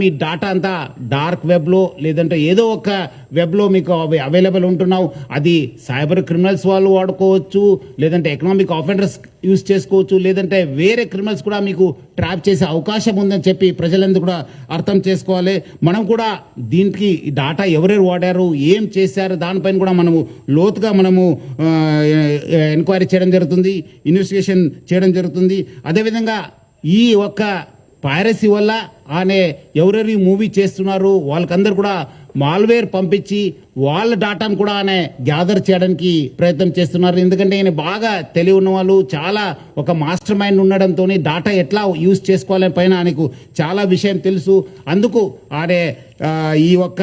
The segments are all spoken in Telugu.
మీ డాటా అంతా డార్క్ వెబ్లో లేదంటే ఏదో ఒక వెబ్లో మీకు అవి అవైలబుల్ ఉంటున్నావు. అది సైబర్ క్రిమినల్స్ వాళ్ళు వాడుకోవచ్చు లేదంటే ఎకనామిక్ ఆఫెండర్స్ యూస్ చేసుకోవచ్చు లేదంటే వేరే క్రిమినల్స్ కూడా మీకు ట్రాప్ చేసే అవకాశం ఉందని చెప్పి ప్రజలందరూ కూడా అర్థం చేసుకోవాలి. మనం కూడా దీనికి డాటా ఎవరెవరు వాడారు ఏం చేశారు దానిపైన కూడా మనము లోతుగా మనము ఎంక్వైరీ చేయడం జరుగుతుంది ఇన్వెస్టిగేషన్ చేయడం జరుగుతుంది. అదేవిధంగా ఈ ఒక్క పైరసీ వల్ల ఆనే ఎవరెవరి మూవీ చేస్తున్నారు వాళ్ళకందరూ కూడా మాల్వేర్ పంపించి వాళ్ళ డాటాను కూడా ఆయన గ్యాదర్ చేయడానికి ప్రయత్నం చేస్తున్నారు. ఎందుకంటే ఈయన బాగా తెలివి ఉన్న వాళ్ళు చాలా ఒక మాస్టర్ మైండ్ ఉండడంతో డాటా ఎట్లా యూజ్ చేసుకోవాలని పైన ఆయనకు చాలా విషయం తెలుసు. అందుకు ఆడే ఈ ఒక్క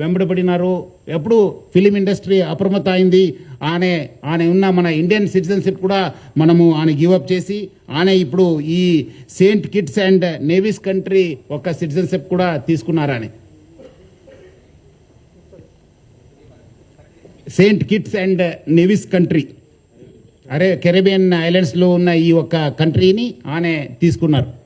వెంబడిపడినారు ఎప్పుడు ఫిలిం ఇండస్ట్రీ అప్రమత్త అయింది? ఆనే ఆయన ఉన్న మన ఇండియన్ సిటిజన్షిప్ కూడా మనము ఆయన గివప్ చేసి ఆమె ఇప్పుడు ఈ Saint Kitts and Nevis country ఒక సిటిజన్షిప్ కూడా తీసుకున్నారని. Saint Kitts and Nevis country. అరే కెరేబియన్ ఐలాండ్స్లో ఉన్న ఈ ఒక కంట్రీని ఆమె తీసుకున్నారు.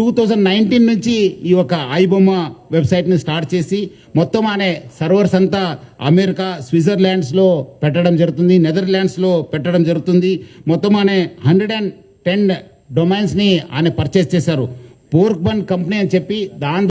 టూ థౌజండ్ నైన్టీన్ నుంచి ఈ ఒక ఐబొమ్మ వెబ్సైట్ని స్టార్ట్ చేసి మొత్తం అనే సర్వర్స్ అంతా అమెరికా స్విట్జర్లాండ్స్లో పెట్టడం జరుగుతుంది నెదర్లాండ్స్లో పెట్టడం జరుగుతుంది. మొత్తం అనే హండ్రెడ్ అండ్ టెన్ డొమైన్స్ని ఆయన పర్చేస్ చేశారు. పోర్క్ బన్ కంపెనీ అని చెప్పి దాని